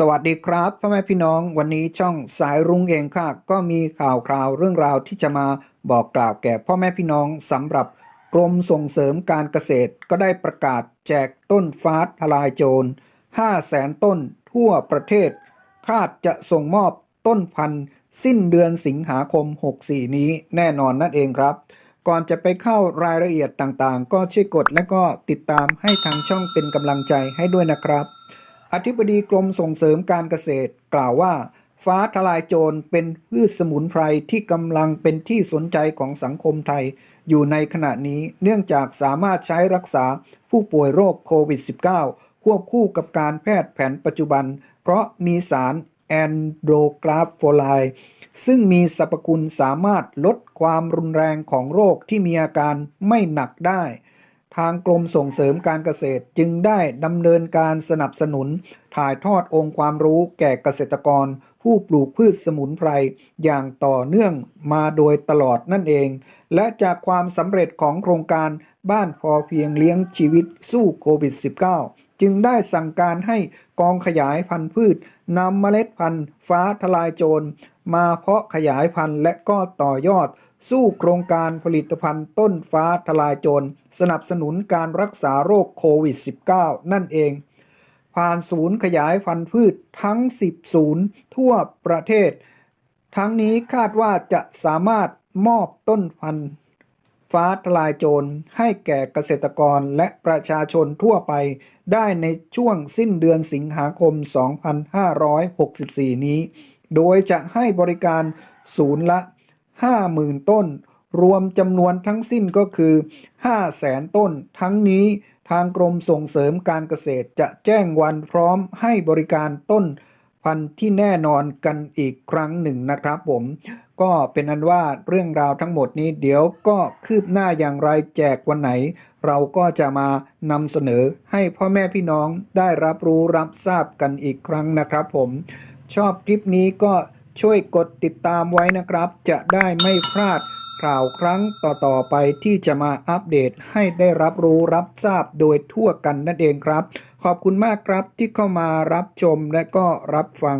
สวัสดีครับพ่อแม่พี่น้องวันนี้ช่องสายรุ้งเองค่ะ ก็มีข่าวคราวเรื่องราวที่จะมาบอกกล่าวแก่พ่อแม่พี่น้องสำหรับกรมส่งเสริมการเกษตรก็ได้ประกาศแจกต้นฟ้าทลายโจร5แสนต้นทั่วประเทศ คาดจะส่งมอบต้นพันธุ์สิ้นเดือนสิงหาคม 64 นี้แน่นอนนั่นเองครับ ก่อนจะไปเข้ารายละเอียดต่างๆ ก็ช่วยกดและก็ติดตามให้ทางช่องเป็นกำลังใจให้ด้วยนะครับ อธิบดีกรมส่งเสริมการเกษตรกล่าวว่า ฟ้าทลายโจรเป็นพืชสมุนไพรที่กำลังเป็นที่สนใจของสังคมไทย อยู่ในขณะนี้เนื่องจากสามารถใช้รักษาผู้ป่วยโรคโควิด -19 ควบคู่กับการแพทย์แผนปัจจุบัน เพราะมีสารแอนโดกราฟโฟไลซึ่งมีสรรพคุณสามารถลดความรุนแรงของโรคที่มีอาการไม่หนักได้ ทางกรมส่งเสริมการเกษตรจึงได้ดำเนินการสนับสนุน ถ่ายทอดองค์ความรู้แก่เกษตรกร ผู้ปลูกพืชสมุนไพรอย่างต่อเนื่องมาโดยตลอดนั่นเอง และจากความสำเร็จของโครงการบ้านพอเพียงเลี้ยงชีวิตสู้โควิด -19 จึงได้สั่งการให้กองขยายพันธุ์พืชนำเมล็ดพันธุ์ฟ้าทลายโจร มาเพาะขยายพันธุ์และก็ต่อยอด สู้โครงการผลิตภัณฑ์ต้นฟ้าทลายโจรสนับสนุนการรักษาโรคโควิด -19 นั่นเอง ผ่านศูนย์ขยายพันธุ์พืชทั้ง 10 ศูนย์ทั่วประเทศ ทั้งนี้คาดว่าจะสามารถมอบต้นพันธุ์ฟ้าทลายโจรให้แก่เกษตรกรและประชาชนทั่วไปได้ในช่วงสิ้นเดือนสิงหาคม 2564 นี้ โดยจะให้บริการศูนย์ละ 50,000 ต้น รวมจำนวนทั้งสิ้นก็คือ 500,000 ต้น ทั้งนี้ทางกรมส่งเสริมการเกษตรจะแจ้งวันพร้อมให้บริการต้นพันธุ์ที่แน่นอนกันอีกครั้งหนึ่งนะครับผม ก็เป็นอันว่าเรื่องราวทั้งหมดนี้เดี๋ยวก็คืบหน้าอย่างไรแจกวันไหน เราก็จะมานำเสนอให้พ่อแม่พี่น้องได้รับรู้รับทราบกันอีกครั้งนะครับผม ชอบคลิปนี้ก็ ช่วยกดติดตามไว้นะครับ จะได้ไม่พลาดข่าวครั้งต่อๆไปที่จะมาอัปเดตให้ได้รับรู้รับทราบโดยทั่วกันนั่นเองครับ ขอบคุณมากครับที่เข้ามารับชมและก็รับฟัง